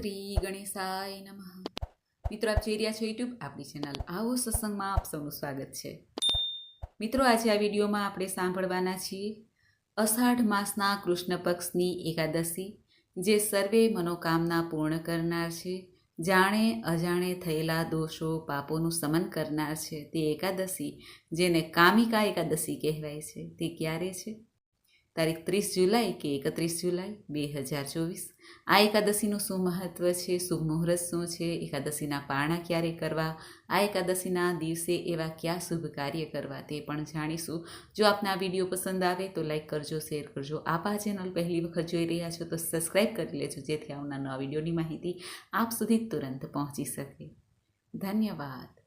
શ્રી ગણેશાય નમઃ. મિત્રો, આપ જોઈ રહ્યા છો યુટ્યુબ આપણી ચેનલ આવો સત્સંગમાં આપ સૌનું સ્વાગત છે. મિત્રો, આજે આ વિડીયોમાં આપણે સાંભળવાના છીએ અષાઢ માસના કૃષ્ણ પક્ષની એકાદશી, જે સર્વે મનોકામના પૂર્ણ કરનાર છે, જાણે અજાણે થયેલા દોષો, પાપોનું સમન કરનાર છે. તે એકાદશી, જેને કામિકા એકાદશી કહેવાય છે, તે ક્યારે છે? તારીખ ત્રીસ જુલાઈ કે એકત્રીસ જુલાઈ બે હજાર ચોવીસ. આ એકાદશીનું શું મહત્ત્વ છે? શુભ મુહૂર્ત શું છે? એકાદશીના પારણા ક્યારે કરવા? આ એકાદશીના દિવસે એવા કયા શુભ કાર્ય કરવા તે પણ જાણીશું. જો આપને આ વીડિયો પસંદ આવે તો લાઈક કરજો, શેર કરજો. આપ આ ચેનલ પહેલી વખત જોઈ રહ્યા છો તો સબસ્ક્રાઈબ કરી લેજો, જેથી આવનાર નવા વિડીયોની માહિતી આપ સુધી તુરંત પહોંચી શકે. ધન્યવાદ.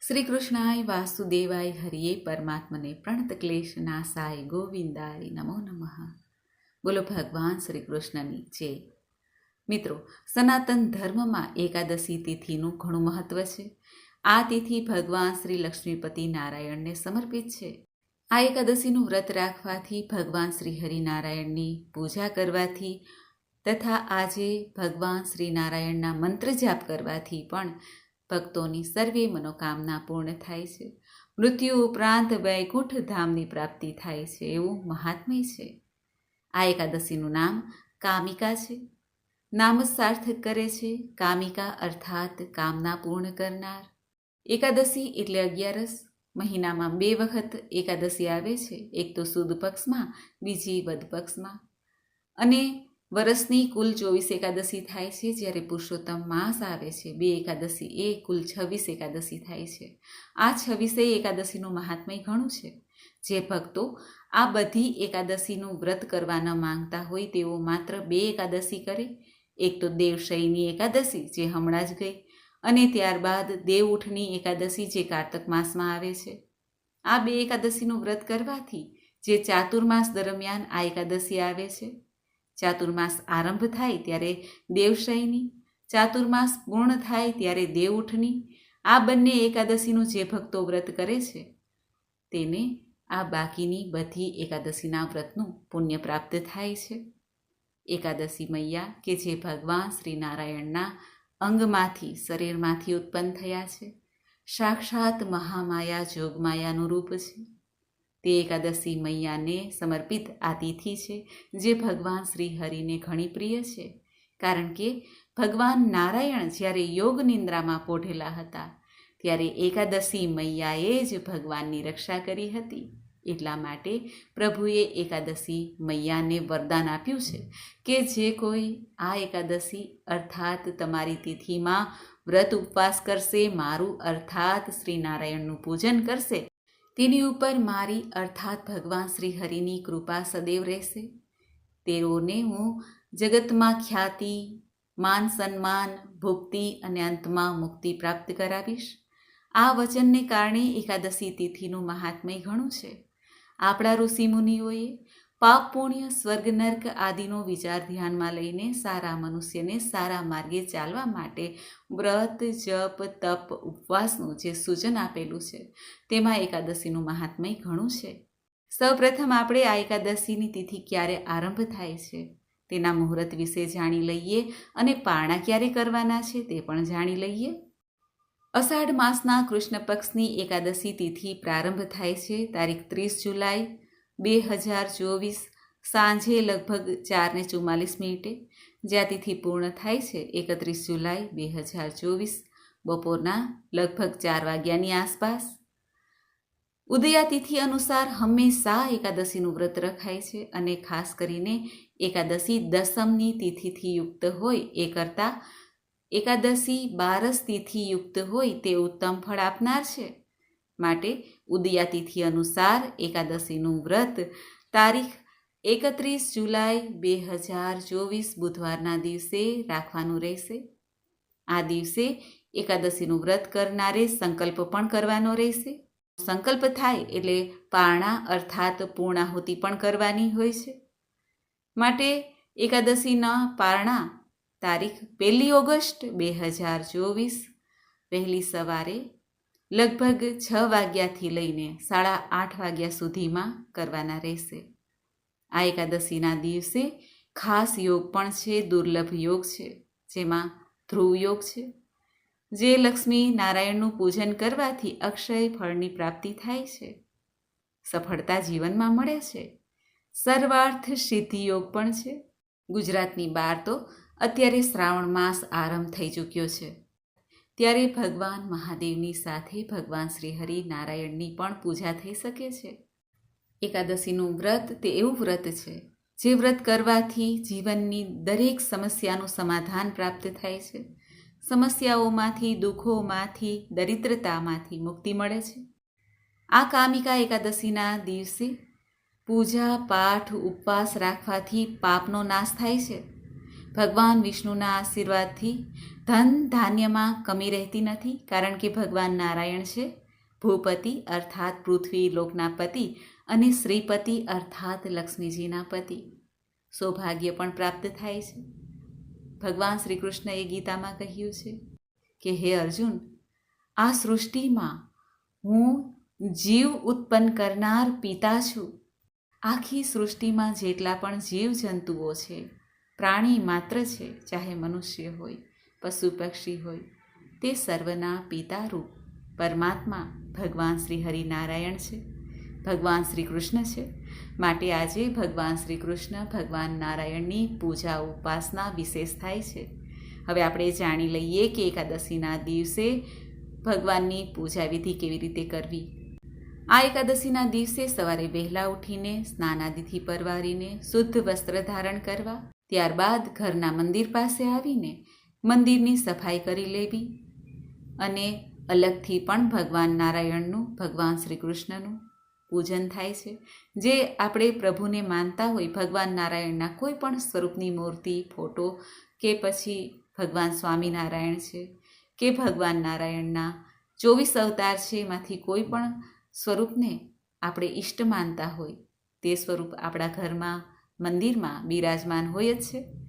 શ્રી કૃષ્ણાય વાસુદેવાય હરિયે પરમાત્મને પ્રણત ક્લેશ નાસાય ગોવિંદાય નમો નમઃ. બોલો ભગવાન શ્રી કૃષ્ણની જય. મિત્રો, સનાતન ધર્મમાં એકાદશી તિથિનું ઘણું મહત્વ છે. આ તિથિ ભગવાન શ્રી લક્ષ્મીપતિ નારાયણને સમર્પિત છે. આ એકાદશીનું વ્રત રાખવાથી ભગવાન શ્રી હરિનારાયણની પૂજા કરવાથી તથા આજે ભગવાન શ્રી નારાયણના મંત્ર જાપ કરવાથી પણ ભક્તોની સર્વે મનોકામના પૂર્ણ થાય છે. મૃત્યુ ઉપરાંત વૈકુંઠ ધામની પ્રાપ્તિ થાય છે એવું મહાત્મ્ય છે. આ એકાદશીનું નામ કામિકા છે. નામ સાર્થક કરે છે. કામિકા અર્થાત કામના પૂર્ણ કરનાર. એકાદશી એટલે અગિયારસ. મહિનામાં બે વખત એકાદશી આવે છે. એક તો સુદ પક્ષમાં, બીજી વદ પક્ષમાં. અને વરસની કુલ ચોવીસ એકાદશી થાય છે, જ્યારે પુરુષોત્તમ માસ આવે છે. બે એકાદશી એ કુલ છવ્વીસ એકાદશી થાય છે. આ છવ્વીસે એકાદશીનું મહાત્મય ઘણું છે. જે ભક્તો આ બધી એકાદશીનું વ્રત કરવા ન માંગતા હોય, તેઓ માત્ર બે એકાદશી કરે. એક તો દેવશયની એકાદશી, જે હમણાં જ ગઈ, અને ત્યારબાદ દેવઉઠની એકાદશી, જે કારતક માસમાં આવે છે. આ બે એકાદશીનું વ્રત કરવાથી જે ચાતુર્માસ દરમિયાન આ એકાદશી આવે છે. ચાતુર્માસ આરંભ થાય ત્યારે દેવશયની, ચાતુર્માસ પૂર્ણ થાય ત્યારે દેવઉઠની. આ બંને એકાદશીનું જે ભક્તો વ્રત કરે છે, તેને આ બાકીની બધી એકાદશીના વ્રતનું પુણ્ય પ્રાપ્ત થાય છે. એકાદશી મૈયા કે જે ભગવાન શ્રી નારાયણના અંગમાંથી, શરીરમાંથી ઉત્પન્ન થયા છે. સાક્ષાત મહામાયા, જોગમાયાનું રૂપ છે. તે એકાદશી મૈયાને સમર્પિત આ તિથિ છે, જે ભગવાન શ્રી હરિને ઘણી પ્રિય છે. કારણ કે ભગવાન નારાયણ જ્યારે યોગ નિંદ્રામાં પોઢેલા હતા, ત્યારે એકાદશી મૈયાએ જ ભગવાનની રક્ષા કરી હતી. એટલા માટે પ્રભુએ એકાદશી મૈયાને વરદાન આપ્યું છે કે જે કોઈ આ એકાદશી અર્થાત તમારી તિથિમાં વ્રત ઉપવાસ કરશે, મારું અર્થાત શ્રી નારાયણનું પૂજન કરશે તેની ઉપર મારી, અર્થાત ભગવાન શ્રી હરિની કૃપા સદૈવ રહેશે. તેઓને હું જગતમાં ખ્યાતિ, માન સન્માન, ભુક્તિ અને અંતમાં મુક્તિ પ્રાપ્ત કરાવીશ. આ વચનને કારણે એકાદશી તિથિનું મહાત્મય ઘણું છે. આપણા ઋષિમુનિઓએ પાપ પુણ્ય સ્વર્ગ નર્ક આદિનો વિચાર ધ્યાનમાં લઈને સારા મનુષ્યને સારા માર્ગે ચાલવા માટે વ્રત, જપ, તપ, ઉપવાસનું જે સૂચન આપેલું છે, તેમાં એકાદશીનું મહાત્મય ઘણું છે. સૌપ્રથમ આપણે આ એકાદશીની તિથિ ક્યારે આરંભ થાય છે, તેના મુહૂર્ત વિશે જાણી લઈએ અને પારણા ક્યારે કરવાના છે તે પણ જાણી લઈએ. અષાઢ માસના કૃષ્ણ પક્ષની એકાદશી તિથિ પ્રારંભ થાય છે, તારીખ ત્રીસ જુલાઈ બે હજાર ચોવીસ સાંજે લગભગ ચારને ચુમ્માલીસ મિનિટે જ્યાં તિથિ પૂર્ણ થાય છે, એકત્રીસ જુલાઈ બે હજાર ચોવીસ બપોરના લગભગ ચાર વાગ્યાની આસપાસ. ઉદયા તિથિ અનુસાર હંમેશા એકાદશીનું વ્રત રખાય છે અને ખાસ કરીને એકાદશી દસમની તિથિથી યુક્ત હોય એ કરતાં એકાદશી બારસ તિથિ યુક્ત હોય તે ઉત્તમ ફળ આપનાર છે. માટે ઉદયા તિથિ અનુસાર એકાદશીનું વ્રત. તારીખ એકત્રીસ જુલાઈ બે હજાર ચોવીસ બુધવારના દિવસે રાખવાનું રહેશે. આ દિવસે એકાદશીનું વ્રત કરનારે સંકલ્પ પણ કરવાનો રહેશે. સંકલ્પ થાય એટલે પારણા અર્થાત પૂર્ણાહુતિ પણ કરવાની હોય છે. માટે એકાદશીના પારણા તારીખ પહેલી ઓગસ્ટ બે હજાર ચોવીસ. વહેલી સવારે લગભગ છ વાગ્યાથી લઈને સાડા આઠ વાગ્યા સુધીમાં કરવાના રહેશે. આ એકાદશીના દિવસે ખાસ યોગ પણ છે, દુર્લભ યોગ છે, જેમાં ધ્રુવ યોગ છે, જે લક્ષ્મી નારાયણનું પૂજન કરવાથી અક્ષય ફળની પ્રાપ્તિ થાય છે. સફળતા જીવનમાં મળે છે. સર્વાર્થ સિદ્ધિ યોગ પણ છે. ગુજરાતની બહાર તો અત્યારે શ્રાવણ માસ આરંભ થઈ ચૂક્યો છે. ત્યારે ભગવાન મહાદેવની સાથે ભગવાન શ્રી હરિ નારાયણની પણ પૂજા થઈ શકે છે. એકાદશીનું વ્રત તે એવું વ્રત છે, જે વ્રત કરવાથી જીવનની દરેક સમસ્યાનું સમાધાન પ્રાપ્ત થાય છે. સમસ્યાઓમાંથી, દુઃખોમાંથી, દરિદ્રતામાંથી મુક્તિ મળે છે. આ કામિકા એકાદશીના દિવસે પૂજા, પાઠ, ઉપવાસ રાખવાથી પાપનો નાશ થાય છે. ભગવાન વિષ્ણુના આશીર્વાદથી ધન ધાન્યમાં કમી રહેતી નથી, કારણ કે ભગવાન નારાયણ છે. ભૂપતિ અર્થાત પૃથ્વી લોકના પતિ અને શ્રીપતિ અર્થાત લક્ષ્મીજીના પતિ. સૌભાગ્ય પણ પ્રાપ્ત થાય છે. ભગવાન શ્રી કૃષ્ણએ ગીતામાં કહ્યું છે કે, હે અર્જુન, આ સૃષ્ટિમાં હું જીવ ઉત્પન્ન કરનાર પિતા છું. આખી સૃષ્ટિમાં જેટલા પણ જીવજંતુઓ છે, પ્રાણી માત્ર છે, ચાહે મનુષ્ય હોય. પશુ પક્ષી હોય, તે સર્વના પિતારૂપ. પરમાત્મા ભગવાન શ્રી હરિનારાયણ છે. ભગવાન શ્રી કૃષ્ણ છે. માટે આજે ભગવાન શ્રી કૃષ્ણ ભગવાન નારાયણની પૂજા ઉપાસના વિશેષ થાય છે. હવે આપણે જાણી લઈએ કે એકાદશીના દિવસે ભગવાનની પૂજા વિધિ કેવી રીતે કરવી? આ એકાદશીના દિવસે સવારે વહેલા ઉઠીને સ્નાનાદિથી પરવારીને શુદ્ધ વસ્ત્ર ધારણ કરવા, ત્યારબાદ ઘરના મંદિર પાસે આવીને મંદિરની સફાઈ કરી લેવી અને અલગથી પણ ભગવાન નારાયણનું, ભગવાન શ્રી કૃષ્ણનું પૂજન થાય છે. જે આપણે પ્રભુને માનતા હોય, ભગવાન નારાયણના કોઈ પણ સ્વરૂપની મૂર્તિ, ફોટો કે પછી ભગવાન સ્વામિનારાયણ છે કે ભગવાન નારાયણના ચોવીસ અવતાર છે, એમાંથી કોઈ પણ સ્વરૂપને આપણે ઈષ્ટ માનતા હોય, તે સ્વરૂપ આપણા ઘરમાં, મંદિરમાં બિરાજમાન હોય જ છે.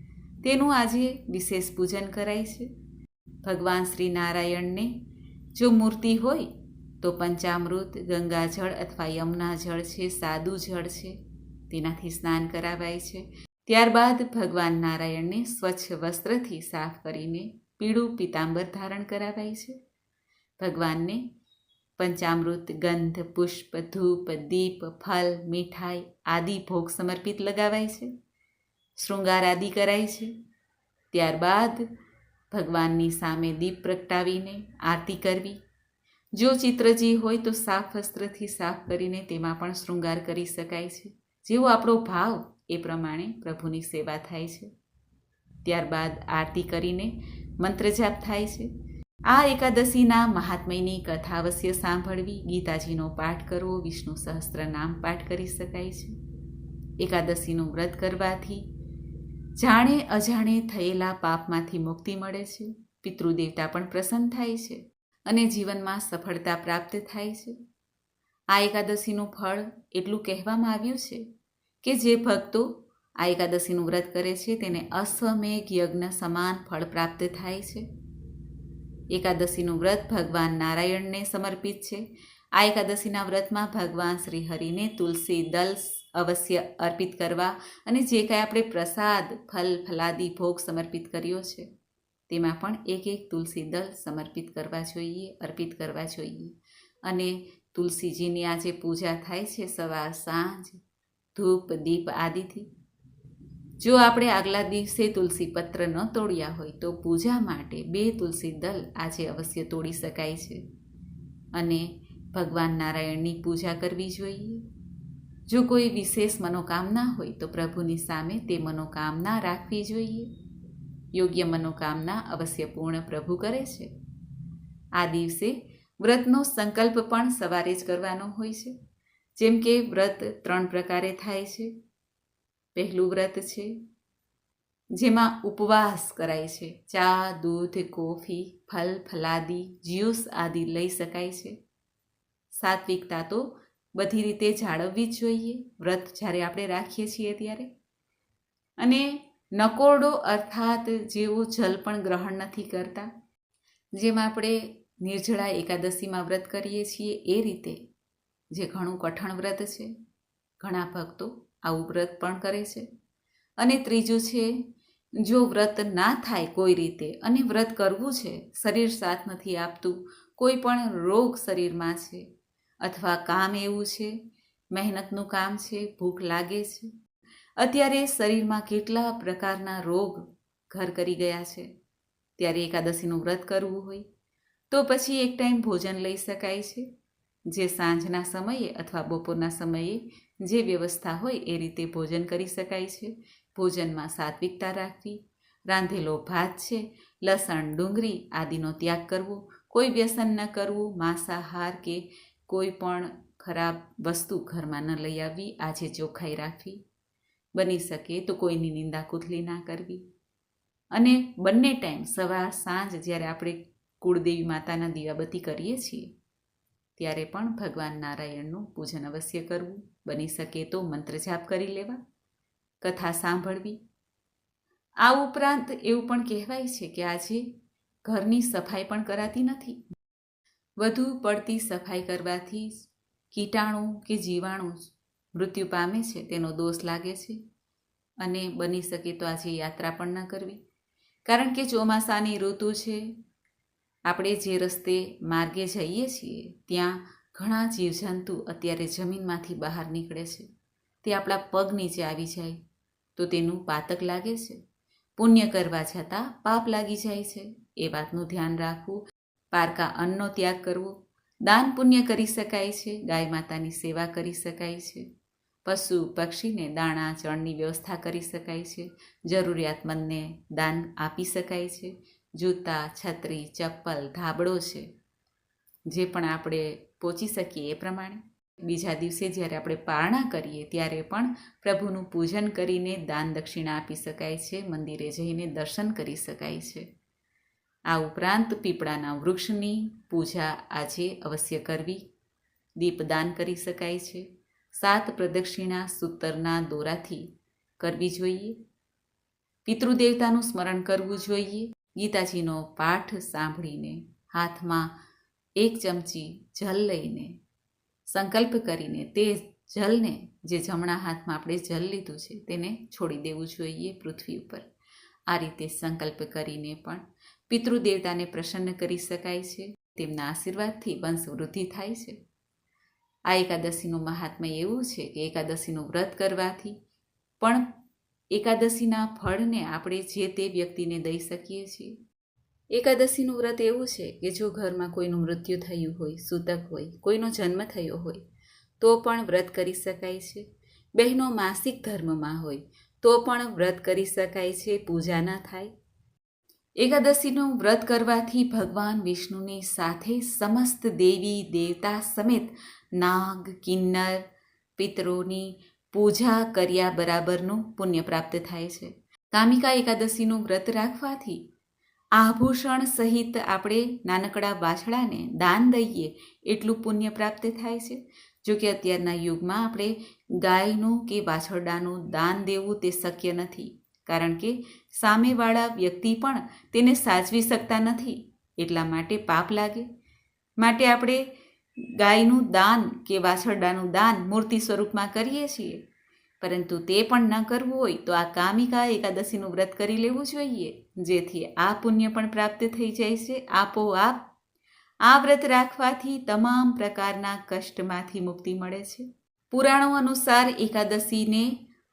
તેનું આજે વિશેષ પૂજન કરાય છે. ભગવાન શ્રી નારાયણને જો મૂર્તિ હોય, તો પંચામૃત, ગંગાજળ અથવા યમુના જળ છે, સાદું જળ છે, તેનાથી સ્નાન કરાવાય છે. ત્યારબાદ ભગવાન નારાયણને સ્વચ્છ વસ્ત્રથી સાફ કરીને પીળું પિતાંબર ધારણ કરાવાય છે. ભગવાનને પંચામૃત, ગંધ, પુષ્પ, ધૂપ, દીપ, ફલ, મીઠાઈ આદિ ભોગ સમર્પિત લગાવાય છે. શૃંગાર આદિ કરાય છે. ત્યારબાદ ભગવાનની સામે દીપ પ્રગટાવીને આરતી કરવી. જો ચિત્રજી હોય તો સાફ વસ્ત્રથી સાફ કરીને તેમાં પણ શૃંગાર કરી શકાય છે. જેવો આપણો ભાવ એ પ્રમાણે પ્રભુની સેવા થાય છે. ત્યારબાદ આરતી કરીને મંત્ર જાપ થાય છે. આ એકાદશીના મહાત્મયની કથા અવશ્ય સાંભળવી, ગીતાજીનો પાઠ કરવો, વિષ્ણુ સહસ્ત્ર નામ પાઠ કરી શકાય છે. એકાદશીનું વ્રત કરવાથી જાણે અજાણે થયેલા પાપમાંથી મુક્તિ મળે છે, પિતૃદેવતા પણ પ્રસન્ન થાય છે અને જીવનમાં સફળતા પ્રાપ્ત થાય છે. આ એકાદશીનું ફળ એટલું કહેવામાં આવ્યું છે કે જે ભક્તો આ એકાદશીનું વ્રત કરે છે તેને અશ્વમેઘ યજ્ઞ સમાન ફળ પ્રાપ્ત થાય છે. એકાદશીનું વ્રત ભગવાન નારાયણને સમર્પિત છે. આ એકાદશીના વ્રતમાં ભગવાન શ્રી હરિને તુલસી, દલ અવશ્ય અર્પિત કરવા અને જે કાંઈ આપણે પ્રસાદ, ફલ, ફલાદી, ભોગ સમર્પિત કર્યો છે, તેમાં પણ એક એક તુલસી દળ સમર્પિત કરવા જોઈએ, અર્પિત કરવા જોઈએ. અને તુલસીજીની આજે પૂજા થાય છે સવાર, સાંજ, ધૂપ, દીપ આદિથી. જો આપણે આગલા દિવસે તુલસી પત્ર ન તોડ્યા હોય તો પૂજા માટે બે તુલસી દલ આજે અવશ્ય તોડી શકાય છે. અને ભગવાન નારાયણની પૂજા કરવી જોઈએ. જો કોઈ વિશેષ મનોકામના હોય તો પ્રભુની સામે તે મનોકામના રાખવી જોઈએ. યોગ્ય મનોકામના અવશ્ય પૂર્ણ પ્રભુ કરે છે. આ દિવસે વ્રતનો સંકલ્પ પણ સવારે જ કરવાનો હોય છે. જેમ કે વ્રત ત્રણ પ્રકારે થાય છે. પહેલું વ્રત છે, જેમાં ઉપવાસ કરાય છે. ચા, દૂધ, કોફી, ફલ, ફલાદી, જ્યુસ આદિ લઈ શકાય છે. સાત્વિકતા તો બધી રીતે જાળવવી જ જોઈએ. વ્રત જ્યારે આપણે રાખીએ છીએ ત્યારે. અને નકોરડો અર્થાત જેવું જલ પણ ગ્રહણ નથી કરતા. જેમ આપણે નિર્જળા એકાદશીમાં વ્રત કરીએ છીએ એ રીતે. જે ઘણું કઠણ વ્રત છે. ઘણા ભક્તો આવું વ્રત પણ કરે છે. અને ત્રીજું છે, જો વ્રત ના થાય કોઈ રીતે અને વ્રત કરવું છે, શરીર સાથ નથી આપતું, કોઈ પણ રોગ શરીરમાં છે અથવા કામ એવું છે? મહેનતનું કામ છે? ભૂખ લાગે છે? અત્યારે શરીરમાં કેટલા પ્રકારના રોગ ઘર કરી ગયા છે? ત્યારે એકાદશીનું વ્રત કરવું હોય, તો પછી એક ટાઈમ ભોજન લઈ શકાય છે, જે સાંજના સમયે અથવા બપોરના સમયે જે વ્યવસ્થા હોય એ રીતે ભોજન કરી શકાય છે. ભોજનમાં સાત્વિકતા રાખવી, રાંધેલો ભાત છે, લસણ, ડુંગળી આદિનો ત્યાગ કરવો, કોઈ વ્યસન ન કરવું, માંસાહાર કે કોઈ પણ ખરાબ વસ્તુ ઘરમાં ન લઈ આવવી આજે ચોખ્ખાઈ રાખવી, બની શકે તો કોઈની નિંદા કુથલી ના કરવી. અને બંને ટાઈમ સવાર, સાંજ જ્યારે આપણે કુળદેવી માતાના દીવાબત્તી કરીએ છીએ, ત્યારે પણ ભગવાન નારાયણનું પૂજન અવશ્ય કરવું. બની શકે તો મંત્ર જાપ કરી લેવા, કથા સાંભળવી. આ ઉપરાંત એવું પણ કહેવાય છે કે આજે ઘરની સફાઈ પણ કરાતી નથી. વધુ પડતી સફાઈ કરવાથી કીટાણુ કે જીવાણુ મૃત્યુ પામે છે તેનો દોષ લાગે છે. અને બની શકે તો આજે યાત્રા પણ ન કરવી. કારણ કે ચોમાસાની ઋતુ છે. આપણે જે રસ્તે માર્ગે જઈએ છીએ, ત્યાં ઘણા જીવજંતુ અત્યારે જમીનમાંથી બહાર નીકળે છે. તે આપણા પગ નીચે આવી જાય, તો તેનું પાતક લાગે છે. પુણ્ય કરવા છતાં પાપ લાગી જાય છે. એ વાતનું ધ્યાન રાખવું પારકા અન્નનો ત્યાગ કરવો. દાન પુણ્ય કરી શકાય છે, ગાય માતાની સેવા કરી શકાય છે. પશુ પક્ષીને દાણા, ચણની વ્યવસ્થા કરી શકાય છે. જરૂરિયાતમંદને દાન આપી શકાય છે. જૂતા, છત્રી, ચપ્પલ, ધાબળો છે, જે પણ આપણે પહોંચી શકીએ એ પ્રમાણે. બીજા દિવસે જ્યારે આપણે પારણા કરીએ ત્યારે પણ પ્રભુનું પૂજન કરીને દાન દક્ષિણા આપી શકાય છે, મંદિરે જઈને દર્શન કરી શકાય છે. આ ઉપરાંત પીપળાના વૃક્ષની પૂજા આજે અવશ્ય કરવી. દીપદાન કરી શકાય છે. સાત પ્રદક્ષિણા સૂતરના દોરાથી કરવી જોઈએ. પિતૃદેવતાનું સ્મરણ કરવું જોઈએ. ગીતાજીનો પાઠ સાંભળીને હાથમાં એક ચમચી જલ લઈને સંકલ્પ કરીને તે જલને, જે જમણા હાથમાં આપણે જલ લીધું છે, તેને છોડી દેવું જોઈએ પૃથ્વી ઉપર. આ રીતે સંકલ્પ કરીને પણ પિતૃદેવતાને પ્રસન્ન કરી શકાય છે, તેમના આશીર્વાદથી વંશ વૃદ્ધિ થાય છે. આ એકાદશીનું મહાત્મ્ય એવું છે કે એકાદશીનું વ્રત કરવાથી પણ એકાદશીના ફળને આપણે જે તે વ્યક્તિને દઈ શકીએ છીએ. એકાદશીનું વ્રત એવું છે કે જો ઘરમાં કોઈનું મૃત્યુ થયું હોય, સૂતક હોય, કોઈનો જન્મ થયો હોય, તો પણ વ્રત કરી શકાય છે. બહેનો માસિક ધર્મમાં હોય, તો પણ વ્રત કરી શકાય છે, પૂજા ન થાય. એકાદશીનું વ્રત કરવાથી ભગવાન વિષ્ણુની સાથે સમસ્ત દેવી દેવતા સમેત નાગ, કિન્નર, પિતરોની પૂજા કર્યા બરાબરનું પુણ્ય પ્રાપ્ત થાય છે. કામિકા એકાદશીનું વ્રત રાખવાથી આભૂષણ સહિત આપણે નાનકડા વાછડાને દાન દઈએ એટલું પુણ્ય પ્રાપ્ત થાય છે. જો કે અત્યારના યુગમાં આપણે ગાયનું કે વાછરડાનું દાન દેવું તે શક્ય નથી. કારણ કે સામેવાળા વ્યક્તિ પણ તેને સાચવી શકતા નથી, એટલા માટે પાપ લાગે. માટે આપણે ગાયનું દાન કે વાછરડાનું દાન મૂર્તિ સ્વરૂપમાં કરીએ છીએ. પરંતુ તે પણ ન કરવું હોય તો આ કામિકા એકાદશીનું વ્રત કરી લેવું જોઈએ, જેથી આ પુણ્ય પણ પ્રાપ્ત થઈ જાય છે આપોઆપ. આ વ્રત રાખવાથી તમામ પ્રકારના કષ્ટમાંથી મુક્તિ મળે છે. પુરાણો અનુસાર એકાદશીને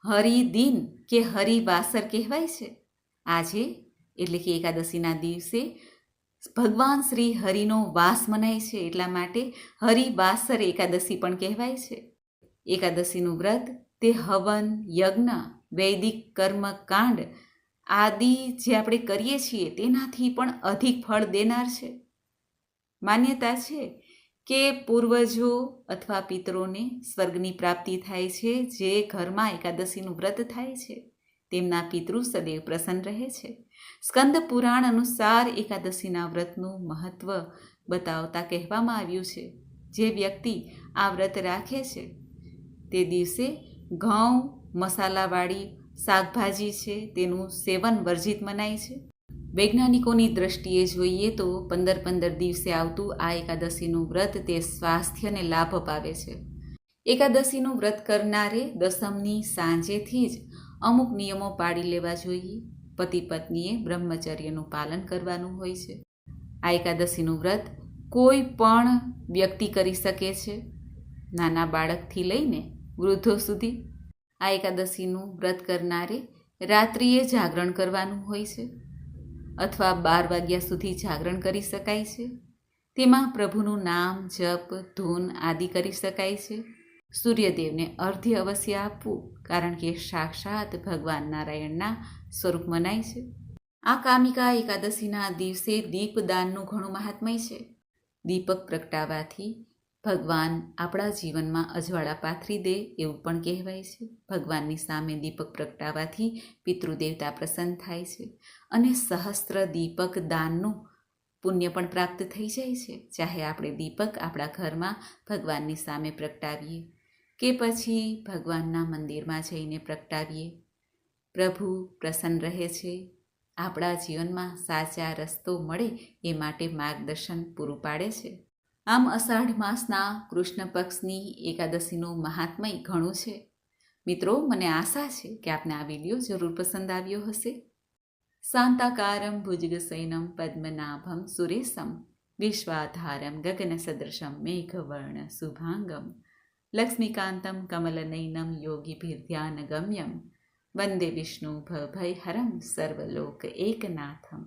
હરિદિન કે હરિવાસર કહેવાય છે. આજે, એટલે કે એકાદશીના દિવસે, ભગવાન શ્રી હરિનો વાસ મનાય છે. એટલા માટે હરિવાસર એકાદશી પણ કહેવાય છે. એકાદશીનું વ્રત, તે હવન, યજ્ઞ, વૈદિક કર્મ, કાંડ આદિ જે આપણે કરીએ છીએ, તેનાથી પણ અધિક ફળ દેનાર છે. માન્યતા છે કે પૂર્વજો અથવા પિતરોને સ્વર્ગની પ્રાપ્તિ થાય છે, જે ઘરમાં એકાદશીનું વ્રત થાય છે. તેમના પિતૃ સદૈવ પ્રસન્ન રહે છે. સ્કંદ પુરાણ અનુસાર એકાદશીના વ્રતનું મહત્વ બતાવતા કહેવામાં આવ્યું છે. જે વ્યક્તિ આ વ્રત રાખે છે, તે દિવસે ઘઉં, મસાલાવાળી શાકભાજી છે, તેનું સેવન વર્જિત મનાય છે. વૈજ્ઞાનિકોની દ્રષ્ટિએ જોઈએ તો પંદર પંદર દિવસે આવતું આ એકાદશીનું વ્રત તે સ્વાસ્થ્યને લાભ અપાવે છે. એકાદશીનું વ્રત કરનારે દસમની સાંજેથી જ અમુક નિયમો પાડી લેવા જોઈએ. પતિ પત્નીએ બ્રહ્મચર્યનું પાલન કરવાનું હોય છે. આ એકાદશીનું વ્રત કોઈ પણ વ્યક્તિ કરી શકે છે. નાના બાળકથી લઈને વૃદ્ધો સુધી આ એકાદશીનું વ્રત કરનારે રાત્રિએ જાગરણ કરવાનું હોય છે. અથવા બાર વાગ્યા સુધી જાગરણ કરી શકાય છે? તેમાં પ્રભુનું નામ, જપ, ધૂન આદિ કરી શકાય છે? સૂર્યદેવને અર્ધ્ય અવશ્ય આપવું, કારણ કે સાક્ષાત ભગવાન નારાયણના સ્વરૂપ મનાય છે. આ કામિકા એકાદશીના દિવસે દીપદાનનું ઘણું મહાત્મય છે. દીપક પ્રગટાવાથી ભગવાન આપણા જીવનમાં અજવાળા પાથરી દે એવું પણ કહેવાય છે. ભગવાનની સામે દીપક પ્રગટાવાથી પિતૃદેવતા પ્રસન્ન થાય છે. અને સહસ્ત્ર દીપક દાનનું પુણ્ય પણ પ્રાપ્ત થઈ જાય છે. ચાહે આપણે દીપક આપણા ઘરમાં ભગવાનની સામે પ્રગટાવીએ કે પછી ભગવાનના મંદિરમાં જઈને પ્રગટાવીએ. પ્રભુ પ્રસન્ન રહે છે. આપણા જીવનમાં સાચા રસ્તો મળે એ માટે માર્ગદર્શન પૂરું પાડે છે. આમ અષાઢ માસના કૃષ્ણ પક્ષની એકાદશીનું મહાત્મય ઘણું છે. મિત્રો, મને આશા છે કે આપને આ વીડિયો જરૂર પસંદ આવ્યો હશે. શાંતાકારમ ભુજગસૈનમ પદ્મનાભમ સુરેશમ વિશ્વાધારમ ગગનસદૃશમ મેઘવર્ણ શુભાંગમ લક્ષ્મીકાંતમ કમલનયનમ યોગીભિર્ધ્યાનગમ્યમ વંદે વિષ્ણુ ભયહરમ સર્વલોક એકનાથમ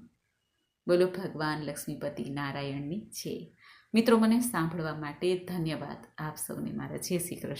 બોલો ભગવાન લક્ષ્મીપતિ નારાયણની છે મિત્રો મને સાંભળવા માટે ધન્યવાદ. આપ સૌને મારા જય શ્રી કૃષ્ણ.